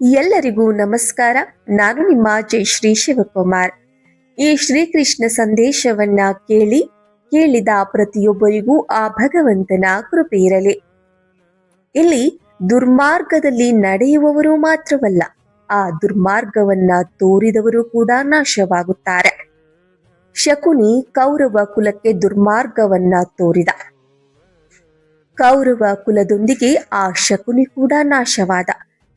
ಎಲ್ಲರಿಗೂ ನಮಸ್ಕಾರ. ನಾನು ನಿಮ್ಮ ಜಯಶ್ರೀ ಶಿವಕುಮಾರ್. ಈ ಶ್ರೀಕೃಷ್ಣ ಸಂದೇಶವನ್ನ ಕೇಳಿ, ಕೇಳಿದ ಪ್ರತಿಯೊಬ್ಬರಿಗೂ ಆ ಭಗವಂತನ ಕೃಪೆ ಇಲ್ಲಿ ದುರ್ಮಾರ್ಗದಲ್ಲಿ ನಡೆಯುವವರು ಮಾತ್ರವಲ್ಲ, ಆ ದುರ್ಮಾರ್ಗವನ್ನ ತೋರಿದವರು ಕೂಡ ನಾಶವಾಗುತ್ತಾರೆ. ಶಕುನಿ ಕೌರವ ಕುಲಕ್ಕೆ ದುರ್ಮಾರ್ಗವನ್ನ ತೋರಿದ. ಕೌರವ ಕುಲದೊಂದಿಗೆ ಆ ಶಕುನಿ ಕೂಡ ನಾಶವಾದ.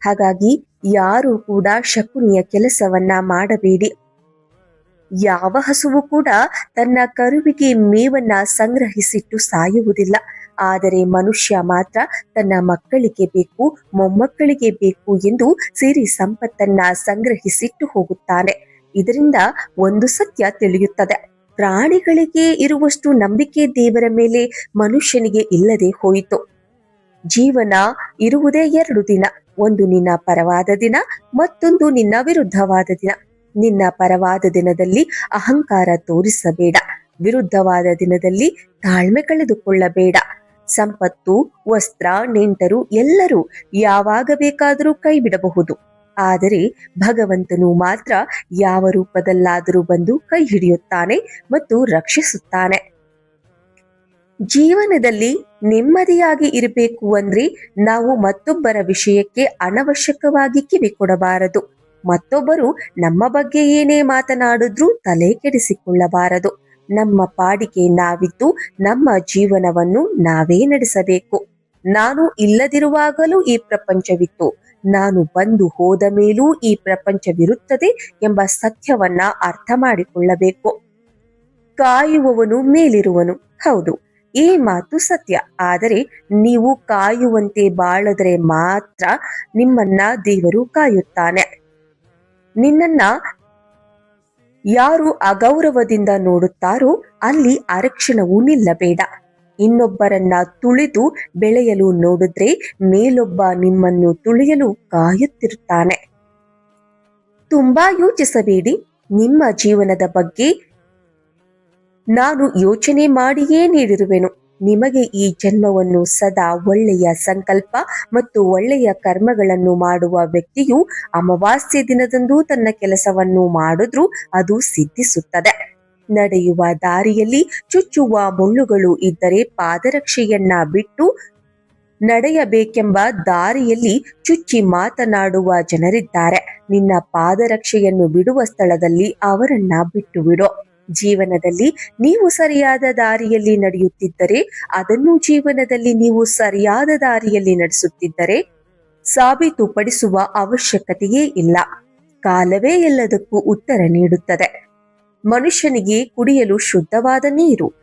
ಹಾಗಾಗಿ ಯಾರು ಕೂಡ ಶಕುನಿಯ ಕೆಲಸವನ್ನ ಮಾಡಬೇಡಿ. ಯಾವ ಹಸುವು ಕೂಡ ತನ್ನ ಕರುವಿಗೆ ಮೇವನ್ನ ಸಂಗ್ರಹಿಸಿಟ್ಟು ಸಾಯುವುದಿಲ್ಲ. ಆದರೆ ಮನುಷ್ಯ ಮಾತ್ರ ತನ್ನ ಮಕ್ಕಳಿಗೆ ಬೇಕು, ಮೊಮ್ಮಕ್ಕಳಿಗೆ ಬೇಕು ಎಂದು ಸಿರಿ ಸಂಪತ್ತನ್ನ ಸಂಗ್ರಹಿಸಿಟ್ಟು ಹೋಗುತ್ತಾನೆ. ಇದರಿಂದ ಒಂದು ಸತ್ಯ ತಿಳಿಯುತ್ತದೆ. ಪ್ರಾಣಿಗಳಿಗೆ ಇರುವಷ್ಟು ನಂಬಿಕೆ ದೇವರ ಮೇಲೆ ಮನುಷ್ಯನಿಗೆ ಇಲ್ಲದೆ ಹೋಯಿತು. ಜೀವನ ಇರುವುದೇ ಎರಡು ದಿನ. ಒಂದು ನಿನ್ನ ಪರವಾದ ದಿನ, ಮತ್ತೊಂದು ನಿನ್ನ ವಿರುದ್ಧವಾದ ದಿನ. ನಿನ್ನ ಪರವಾದ ದಿನದಲ್ಲಿ ಅಹಂಕಾರ ತೋರಿಸಬೇಡ. ವಿರುದ್ಧವಾದ ದಿನದಲ್ಲಿ ತಾಳ್ಮೆ ಕಳೆದುಕೊಳ್ಳಬೇಡ. ಸಂಪತ್ತು, ವಸ್ತ್ರ, ನೆಂಟರು ಎಲ್ಲರೂ ಯಾವಾಗ ಬೇಕಾದರೂ ಕೈ ಬಿಡಬಹುದು ಆದರೆ ಭಗವಂತನು ಮಾತ್ರ ಯಾವ ರೂಪದಲ್ಲಾದರೂ ಬಂದು ಕೈ ಹಿಡಿಯುತ್ತಾನೆ ಮತ್ತು ರಕ್ಷಿಸುತ್ತಾನೆ. ಜೀವನದಲ್ಲಿ ನೆಮ್ಮದಿಯಾಗಿ ಇರಬೇಕು ಅಂದ್ರೆ ನಾವು ಮತ್ತೊಬ್ಬರ ವಿಷಯಕ್ಕೆ ಅನವಶ್ಯಕವಾಗಿ ಕಿವಿ ಕೊಡಬಾರದು. ಮತ್ತೊಬ್ಬರು ನಮ್ಮ ಬಗ್ಗೆ ಏನೇ ಮಾತನಾಡಿದ್ರೂ ತಲೆ ಕೆಡಿಸಿಕೊಳ್ಳಬಾರದು. ನಮ್ಮ ಪಾಡಿಗೆ ನಾವಿದ್ದು ನಮ್ಮ ಜೀವನವನ್ನು ನಾವೇ ನಡೆಸಬೇಕು. ನಾನು ಇಲ್ಲದಿರುವಾಗಲೂ ಈ ಪ್ರಪಂಚವಿತ್ತು. ನಾನು ಬಂದು ಹೋದ ಮೇಲೂ ಈ ಪ್ರಪಂಚವಿರುತ್ತದೆ ಎಂಬ ಸತ್ಯವನ್ನ ಅರ್ಥ ಮಾಡಿಕೊಳ್ಳಬೇಕು. ಕಾಯುವವನು ಮೇಲಿರುವನು. ಹೌದು. ಈ ಮಾತು ಸತ್ಯ. ಆದರೆ ನೀವು ಕಾಯುವಂತೆ ಬಾಳದರೆ ಮಾತ್ರ ನಿಮ್ಮನ್ನ ದೇವರು ಕಾಯುತ್ತಾನೆ. ನಿನ್ನನ್ನ ಯಾರು ಅಗೌರವದಿಂದ ನೋಡುತ್ತಾರೋ ಅಲ್ಲಿ ಅರಕ್ಷಣವು ನಿಲ್ಲಬೇಡ. ಇನ್ನೊಬ್ಬರನ್ನ ತುಳಿದು ಬೆಳೆಯಲು ನೋಡಿದ್ರೆ ಮೇಲೊಬ್ಬ ನಿಮ್ಮನ್ನು ತುಳಿಯಲು ಕಾಯುತ್ತಿರುತ್ತಾನೆ ತುಂಬಾ ಯೋಚಿಸಬೇಡಿ. ನಿಮ್ಮ ಜೀವನದ ಬಗ್ಗೆ ನಾನು ಯೋಚನೆ ಮಾಡಿಯೇ ನೀಡಿರುವೆನು. ನಿಮಗೆ ಈ ಜನ್ಮವನ್ನು ಸದಾ ಒಳ್ಳೆಯ ಸಂಕಲ್ಪ ಮತ್ತು ಒಳ್ಳೆಯ ಕರ್ಮಗಳನ್ನು ಮಾಡುವ ವ್ಯಕ್ತಿಯು ಅಮಾವಾಸ್ಯೆ ದಿನದಂದು ತನ್ನ ಕೆಲಸವನ್ನು ಮಾಡಿದ್ರೂ ಅದು ಸಿದ್ಧಿಸುತ್ತದೆ. ನಡೆಯುವ ದಾರಿಯಲ್ಲಿ ಚುಚ್ಚುವ ಮುಳ್ಳುಗಳು ಇದ್ದರೆ ಪಾದರಕ್ಷೆಯನ್ನ ಬಿಟ್ಟು ನಡೆಯಬೇಕೆಂಬ ದಾರಿಯಲ್ಲಿ ಚುಚ್ಚಿ ಮಾತನಾಡುವ ಜನರಿದ್ದಾರೆ. ನಿನ್ನ ಪಾದರಕ್ಷೆಯನ್ನು ಬಿಡುವ ಸ್ಥಳದಲ್ಲಿ ಅವರನ್ನ ಬಿಟ್ಟು ಬಿಡು ಜೀವನದಲ್ಲಿ ನೀವು ಸರಿಯಾದ ದಾರಿಯಲ್ಲಿ ನಡೆಯುತ್ತಿದ್ದರೆ, ಅದನ್ನು ಜೀವನದಲ್ಲಿ ನೀವು ಸರಿಯಾದ ದಾರಿಯಲ್ಲಿ ನಡೆಸುತ್ತಿದ್ದರೆ ಸಾಬೀತುಪಡಿಸುವ ಅವಶ್ಯಕತೆಯೇ ಇಲ್ಲ. ಕಾಲವೇ ಎಲ್ಲದಕ್ಕೂ ಉತ್ತರ ನೀಡುತ್ತದೆ. ಮನುಷ್ಯನಿಗೆ ಕುಡಿಯಲು ಶುದ್ಧವಾದ ನೀರು,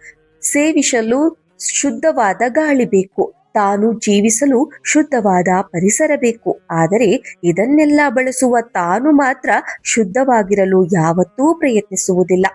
ಸೇವಿಸಲು ಶುದ್ಧವಾದ ಗಾಳಿ ಬೇಕು, ತಾನು ಜೀವಿಸಲು ಶುದ್ಧವಾದ ಪರಿಸರ ಬೇಕು. ಆದರೆ ಇದನ್ನೆಲ್ಲ ಬಳಸುವ ತಾನು ಮಾತ್ರ ಶುದ್ಧವಾಗಿರಲು ಯಾವತ್ತೂ ಪ್ರಯತ್ನಿಸುವುದಿಲ್ಲ.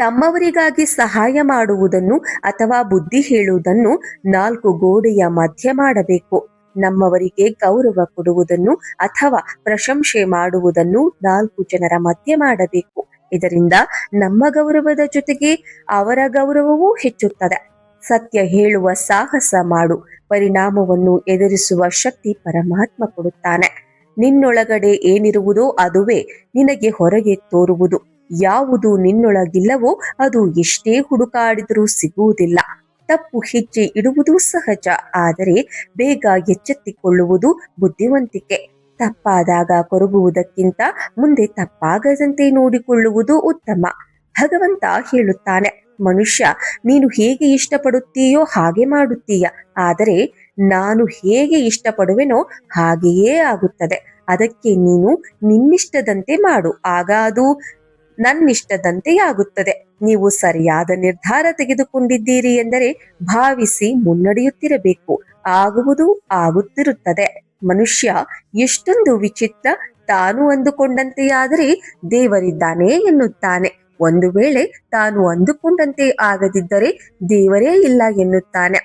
ತಮ್ಮವರಿಗಾಗಿ ಸಹಾಯ ಮಾಡುವುದನ್ನು ಅಥವಾ ಬುದ್ಧಿ ಹೇಳುವುದನ್ನು ನಾಲ್ಕು ಗೋಡೆಯ ಮಧ್ಯೆ ಮಾಡಬೇಕು. ನಮ್ಮವರಿಗೆ ಗೌರವ ಕೊಡುವುದನ್ನು ಅಥವಾ ಪ್ರಶಂಸೆ ಮಾಡುವುದನ್ನು ನಾಲ್ಕು ಜನರ ಮಧ್ಯೆ ಮಾಡಬೇಕು. ಇದರಿಂದ ನಮ್ಮ ಗೌರವದ ಜೊತೆಗೆ ಅವರ ಗೌರವವೂ ಹೆಚ್ಚುತ್ತದೆ. ಸತ್ಯ ಹೇಳುವ ಸಾಹಸ ಮಾಡು. ಪರಿಣಾಮವನ್ನು ಎದುರಿಸುವ ಶಕ್ತಿ ಪರಮಾತ್ಮ ಕೊಡುತ್ತಾನೆ. ನಿನ್ನೊಳಗಡೆ ಏನಿರುವುದೋ ಅದುವೇ ನಿನಗೆ ಹೊರಗೆ ತೋರುವುದು. ಯಾವುದು ನಿನ್ನೊಳಗಿಲ್ಲವೋ ಅದು ಎಷ್ಟೇ ಹುಡುಕಾಡಿದರೂ ಸಿಗುವುದಿಲ್ಲ. ತಪ್ಪು ಹೆಜ್ಜೆ ಇಡುವುದು ಸಹಜ, ಆದರೆ ಬೇಗ ಎಚ್ಚೆತ್ತಿಕೊಳ್ಳುವುದು ಬುದ್ಧಿವಂತಿಕೆ. ತಪ್ಪಾದಾಗ ಕೊರಗುವುದಕ್ಕಿಂತ ಮುಂದೆ ತಪ್ಪಾಗದಂತೆ ನೋಡಿಕೊಳ್ಳುವುದು ಉತ್ತಮ. ಭಗವಂತ ಹೇಳುತ್ತಾನೆ, ಮನುಷ್ಯ, ನೀನು ಹೇಗೆ ಇಷ್ಟಪಡುತ್ತೀಯೋ ಹಾಗೆ ಮಾಡುತ್ತೀಯ. ಆದರೆ ನಾನು ಹೇಗೆ ಇಷ್ಟಪಡುವೆನೋ ಹಾಗೆಯೇ ಆಗುತ್ತದೆ. ಅದಕ್ಕೆ ನೀನು ನಿನ್ನಿಷ್ಟದಂತೆ ಮಾಡು. ಆಗ ಅದು ನನ್ನಿಷ್ಟದಂತೆ ಆಗುತ್ತದೆ. ನೀವು ಸರಿಯಾದ ನಿರ್ಧಾರ ತೆಗೆದುಕೊಂಡಿದ್ದೀರಿ ಎಂದರೆ ಭಾವಿಸಿ ಮುನ್ನಡೆಯುತ್ತಿರಬೇಕು. ಆಗುವುದು ಆಗುತ್ತಿರುತ್ತದೆ. ಮನುಷ್ಯ ಎಷ್ಟೊಂದು ವಿಚಿತ್ರ, ತಾನು ಅಂದುಕೊಂಡಂತೆಯಾದರೆ ದೇವರಿದ್ದಾನೆ ಎನ್ನುತ್ತಾನೆ. ಒಂದು ವೇಳೆ ತಾನು ಅಂದುಕೊಂಡಂತೆ ಆಗದಿದ್ದರೆ ದೇವರೇ ಇಲ್ಲ ಎನ್ನುತ್ತಾನೆ.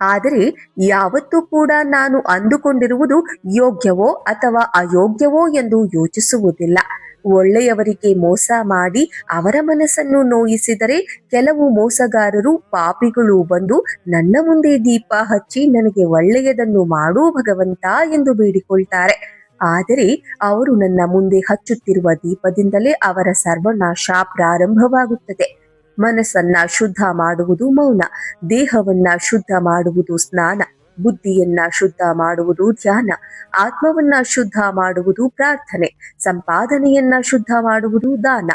ಆದರೆ ಯಾವತ್ತೂ ಕೂಡ ನಾನು ಅಂದುಕೊಂಡಿರುವುದು ಯೋಗ್ಯವೋ ಅಥವಾ ಅಯೋಗ್ಯವೋ ಎಂದು ಯೋಚಿಸುವುದಿಲ್ಲ. ಒಳ್ಳೆಯವರಿಗೆ ಮೋಸ ಮಾಡಿ ಅವರ ಮನಸ್ಸನ್ನು ನೋಯಿಸಿದರೆ ಕೆಲವು ಮೋಸಗಾರರು ಪಾಪಿಗಳು ಬಂದು ನನ್ನ ಮುಂದೆ ದೀಪ ಹಚ್ಚಿ ನನಗೆ ಒಳ್ಳೆಯದನ್ನು ಮಾಡು ಭಗವಂತ ಎಂದು ಬೇಡಿಕೊಳ್ತಾರೆ. ಆದರೆ ಅವರು ನನ್ನ ಮುಂದೆ ಹಚ್ಚುತ್ತಿರುವ ದೀಪದಿಂದಲೇ ಅವರ ಸರ್ವನಾಶ ಪ್ರಾರಂಭವಾಗುತ್ತದೆ. ಮನಸ್ಸನ್ನ ಶುದ್ಧ ಮಾಡುವುದು ಮೌನ, ದೇಹವನ್ನ ಶುದ್ಧ ಮಾಡುವುದು ಸ್ನಾನ. ಬುದ್ಧಿಯನ್ನ ಶುದ್ಧ ಮಾಡುವುದು ಧ್ಯಾನ, ಆತ್ಮವನ್ನ ಶುದ್ಧ ಮಾಡುವುದು ಪ್ರಾರ್ಥನೆ, ಸಂಪಾದನೆಯನ್ನ ಶುದ್ಧ ಮಾಡುವುದು ದಾನ,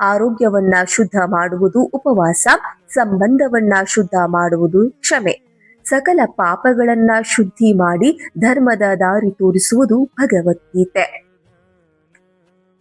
ಆರೋಗ್ಯವನ್ನ ಶುದ್ಧ ಮಾಡುವುದು ಉಪವಾಸ, ಸಂಬಂಧವನ್ನ ಶುದ್ಧ ಮಾಡುವುದು ಕ್ಷಮೆ. ಸಕಲ ಪಾಪಗಳನ್ನ ಶುದ್ಧಿ ಮಾಡಿ ಧರ್ಮದ ದಾರಿ ತೋರಿಸುವುದು ಭಗವದ್ಗೀತೆ.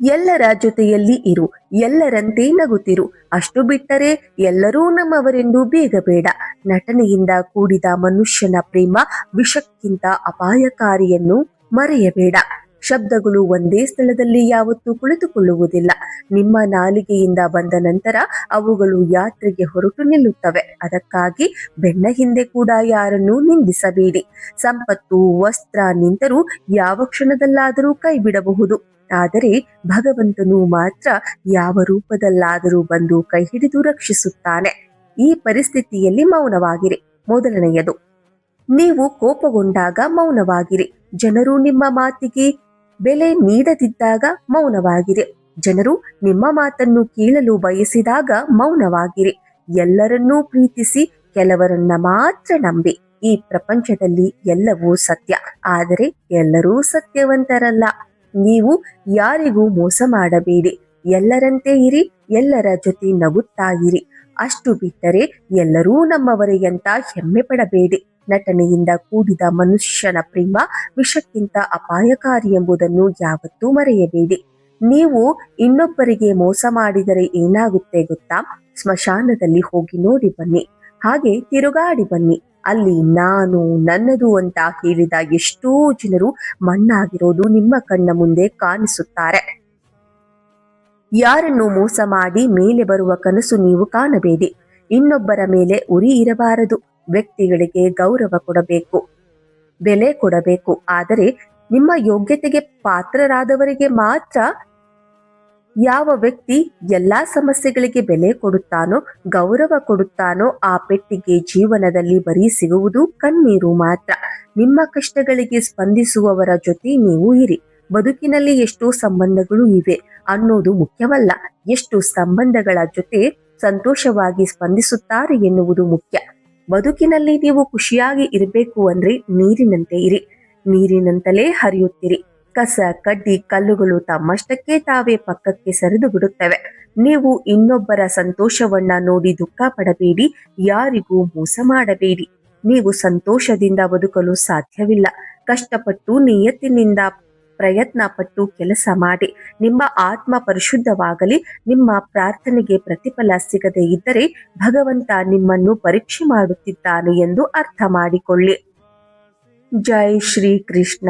ಎಲ್ಲರ ಜೊತೆಯಲ್ಲಿ ಇರು, ಎಲ್ಲರಂತೆ ನಗುತ್ತಿರು. ಅಷ್ಟು ಬಿಟ್ಟರೆ ಎಲ್ಲರೂ ನಮ್ಮವರೆಂದು ಬೇಗ ಬೇಡ. ನಟನೆಯಿಂದ ಕೂಡಿದ ಮನುಷ್ಯನ ಪ್ರೇಮ ವಿಷಕ್ಕಿಂತ ಅಪಾಯಕಾರಿಯನ್ನು ಮರೆಯಬೇಡ. ಶಬ್ದಗಳು ಒಂದೇ ಸ್ಥಳದಲ್ಲಿ ಯಾವತ್ತೂ ಕುಳಿತುಕೊಳ್ಳುವುದಿಲ್ಲ. ನಿಮ್ಮ ನಾಲಿಗೆಯಿಂದ ಬಂದ ನಂತರ ಅವುಗಳು ಯಾತ್ರೆಗೆ ಹೊರಟು ನಿಲ್ಲುತ್ತವೆ. ಅದಕ್ಕಾಗಿ ಬೆನ್ನ ಹಿಂದೆ ಕೂಡ ಯಾರನ್ನೂ ನಿಂದಿಸಬೇಡಿ. ಸಂಪತ್ತು, ವಸ್ತ್ರ ನಿಂತರೂ ಯಾವ ಕ್ಷಣದಲ್ಲಾದರೂ ಕೈ ಬಿಡಬಹುದು ಆದರೆ ಭಗವಂತನು ಮಾತ್ರ ಯಾವ ರೂಪದಲ್ಲಾದರೂ ಬಂದು ಕೈ ಹಿಡಿದು ರಕ್ಷಿಸುತ್ತಾನೆ. ಈ ಪರಿಸ್ಥಿತಿಯಲ್ಲಿ ಮೌನವಾಗಿರಿ. ಮೊದಲನೆಯದು, ನೀವು ಕೋಪಗೊಂಡಾಗ ಮೌನವಾಗಿರಿ. ಜನರು ನಿಮ್ಮ ಮಾತಿಗೆ ಬೆಲೆ ನೀಡದಿದ್ದಾಗ ಮೌನವಾಗಿರಿ. ಜನರು ನಿಮ್ಮ ಮಾತನ್ನು ಕೇಳಲು ಬಯಸಿದಾಗ ಮೌನವಾಗಿರಿ. ಎಲ್ಲರನ್ನೂ ಪ್ರೀತಿಸಿ, ಕೆಲವರನ್ನ ಮಾತ್ರ ನಂಬಿ. ಈ ಪ್ರಪಂಚದಲ್ಲಿ ಎಲ್ಲವೂ ಸತ್ಯ. ಆದರೆ ಎಲ್ಲರೂ ಸತ್ಯವಂತರಲ್ಲ. ನೀವು ಯಾರಿಗೂ ಮೋಸ ಮಾಡಬೇಡಿ. ಎಲ್ಲರಂತೆ ಇರಿ, ಎಲ್ಲರ ಜೊತೆ ನಗುತ್ತಾ ಇರಿ. ಅಷ್ಟು ಬಿಟ್ಟರೆ ಎಲ್ಲರೂ ನಮ್ಮವರೇ ಅಂತ ಹೆಮ್ಮೆ ಪಡಬೇಡಿ ನಟನೆಯಿಂದ ಕೂಡಿದ ಮನುಷ್ಯನ ಪ್ರೇಮ ವಿಷಕ್ಕಿಂತ ಅಪಾಯಕಾರಿ ಎಂಬುದನ್ನು ಯಾವತ್ತೂ ಮರೆಯಬೇಡಿ. ನೀವು ಇನ್ನೊಬ್ಬರಿಗೆ ಮೋಸ ಮಾಡಿದರೆ ಏನಾಗುತ್ತೆ ಗೊತ್ತಾ? ಸ್ಮಶಾನದಲ್ಲಿ ಹೋಗಿ ನೋಡಿ ಬನ್ನಿ. ಹಾಗೆ ತಿರುಗಾಡಿ ಬನ್ನಿ. ಅಲ್ಲಿ ನಾನು ನನ್ನದು ಅಂತ ಕೇಳಿದ ಎಷ್ಟೋ ಜನರು ಮಣ್ಣಾಗಿರೋದು ನಿಮ್ಮ ಕಣ್ಣ ಮುಂದೆ ಕಾಣಿಸುತ್ತಾರೆ. ಯಾರನ್ನು ಮೋಸ ಮಾಡಿ ಮೇಲೆ ಬರುವ ಕನಸು ನೀವು ಕಾಣಬೇಡಿ. ಇನ್ನೊಬ್ಬರ ಮೇಲೆ ಉರಿ ಇರಬಾರದು. ವ್ಯಕ್ತಿಗಳಿಗೆ ಗೌರವ ಕೊಡಬೇಕು. ಬೆಲೆ ಕೊಡಬೇಕು. ಆದರೆ ನಿಮ್ಮ ಯೋಗ್ಯತೆಗೆ ಪಾತ್ರರಾದವರಿಗೆ ಮಾತ್ರ ಯಾವ ವ್ಯಕ್ತಿ ಎಲ್ಲಾ ಸಮಸ್ಯೆಗಳಿಗೆ ಬೆಲೆ ಕೊಡುತ್ತಾನೋ, ಗೌರವ ಕೊಡುತ್ತಾನೋ ಆ ಪೆಟ್ಟಿಗೆ ಜೀವನದಲ್ಲಿ ಬರೀ ಸಿಗುವುದು ಕಣ್ಣೀರು ಮಾತ್ರ. ನಿಮ್ಮ ಕಷ್ಟಗಳಿಗೆ ಸ್ಪಂದಿಸುವವರ ಜೊತೆ ನೀವು ಇರಿ. ಬದುಕಿನಲ್ಲಿ ಎಷ್ಟು ಸಂಬಂಧಗಳು ಇವೆ. ಅನ್ನೋದು ಮುಖ್ಯವಲ್ಲ. ಎಷ್ಟು ಸಂಬಂಧಗಳ ಜೊತೆ ಸಂತೋಷವಾಗಿ ಸ್ಪಂದಿಸುತ್ತಾರೆ ಎನ್ನುವುದು ಮುಖ್ಯ. ಬದುಕಿನಲ್ಲಿ ನೀವು ಖುಷಿಯಾಗಿ ಇರಬೇಕು ಅಂದ್ರೆ ನೀರಿನಂತೆ ಇರಿ. ನೀರಿನಂತಲೇ ಹರಿಯುತ್ತಿರಿ. ಕಸ, ಕಡ್ಡಿ, ಕಲ್ಲುಗಳು ತಮ್ಮಷ್ಟಕ್ಕೆ ತಾವೇ ಪಕ್ಕಕ್ಕೆ ಸರಿದು ಬಿಡುತ್ತವೆ. ನೀವು ಇನ್ನೊಬ್ಬರ ಸಂತೋಷವನ್ನ ನೋಡಿ ದುಃಖ ಪಡಬೇಡಿ, ಯಾರಿಗೂ ಮೋಸ ಮಾಡಬೇಡಿ. ನೀವು ಸಂತೋಷದಿಂದ ಬದುಕಲು ಸಾಧ್ಯವಿಲ್ಲ. ಕಷ್ಟಪಟ್ಟು ನಿಯತ್ತಿನಿಂದ ಪ್ರಯತ್ನ ಪಟ್ಟು ಕೆಲಸ ಮಾಡಿ. ನಿಮ್ಮ ಆತ್ಮ ಪರಿಶುದ್ಧವಾಗಲಿ, ನಿಮ್ಮ ಪ್ರಾರ್ಥನೆಗೆ ಪ್ರತಿಫಲ ಸಿಗದೇ ಇದ್ದರೆ ಭಗವಂತ ನಿಮ್ಮನ್ನು ಪರೀಕ್ಷೆ ಮಾಡುತ್ತಿದ್ದಾನೆ ಎಂದು ಅರ್ಥ ಮಾಡಿಕೊಳ್ಳಿ. ಜೈ ಶ್ರೀ ಕೃಷ್ಣ